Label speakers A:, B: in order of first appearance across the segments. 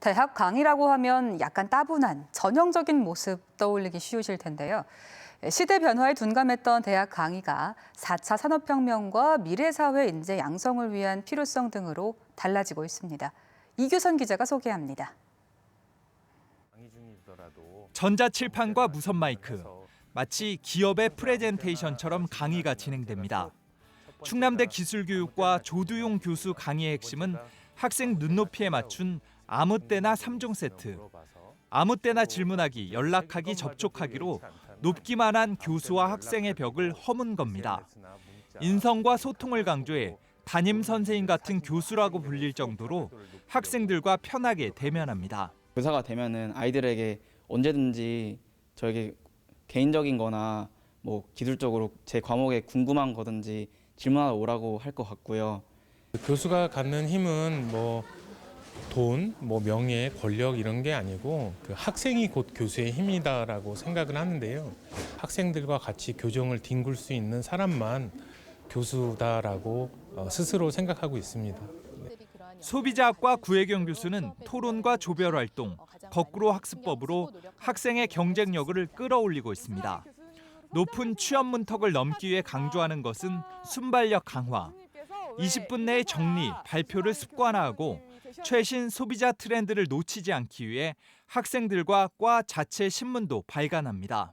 A: 대학 강의라고 하면 약간 따분한 전형적인 모습 떠올리기 쉬우실 텐데요. 시대 변화에 둔감했던 대학 강의가 4차 산업혁명과 미래사회 인재 양성을 위한 필요성 등으로 달라지고 있습니다. 이규선 기자가 소개합니다.
B: 전자칠판과 무선 마이크, 마치 기업의 프레젠테이션처럼 강의가 진행됩니다. 충남대 기술교육과 조두용 교수 강의의 핵심은 학생 눈높이에 맞춘 아무 때나 3종 세트, 아무 때나 질문하기, 연락하기, 접촉하기로 높기만 한 교수와 학생의 벽을 허문 겁니다. 인성과 소통을 강조해 담임 선생님 같은 교수라고 불릴 정도로 학생들과 편하게 대면합니다.
C: 교사가 되면은 아이들에게 언제든지 저에게 개인적인 거나 뭐 기술적으로 제 과목에 궁금한 거든지 질문하러 오라고 할 것 같고요.
D: 교수가 갖는 힘은 뭐 돈, 뭐 명예, 권력 이런 게 아니고 그 학생이 곧 교수의 힘이다라고 생각을 하는데요. 학생들과 같이 교정을 뒹굴 수 있는 사람만 교수다라고 어, 스스로 생각하고 있습니다.
B: 소비자학과 구혜경 교수는 토론과 조별 활동, 거꾸로 학습법으로 학생의 경쟁력을 끌어올리고 있습니다. 높은 취업 문턱을 넘기 위해 강조하는 것은 순발력 강화, 20분 내에 정리, 발표를 습관화하고 최신 소비자 트렌드를 놓치지 않기 위해 학생들과 과 자체 신문도 발간합니다.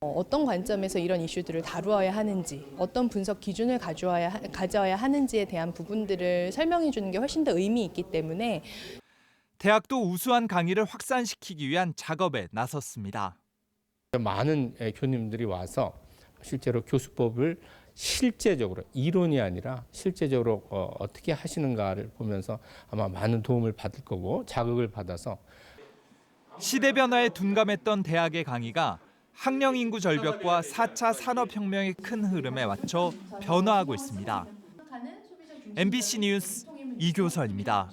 E: 어, 어떤 관점에서 이런 이슈들을 다루어야 하는지, 어떤 분석 기준을 가져와야, 하- 가져야 하는지에 대한 부분들을 설명해 주는 게 훨씬 더 의미 있기 때문에
B: 대학도 우수한 강의를 확산시키기 위한 작업에 나섰습니다.
F: 많은 예, 교님들이 와서 실제로 교수법을 실제적으로 이론이 아니라 실제적으로 어, 어떻게 하시는가를 보면서 아마 많은 도움을 받을 거고 자극을 받아서
B: 시대 변화에 둔감했던 대학의 강의가 학령 인구 절벽과 4차 산업혁명의 큰 흐름에 맞춰 변화하고 있습니다. MBC 뉴스 이교선입니다.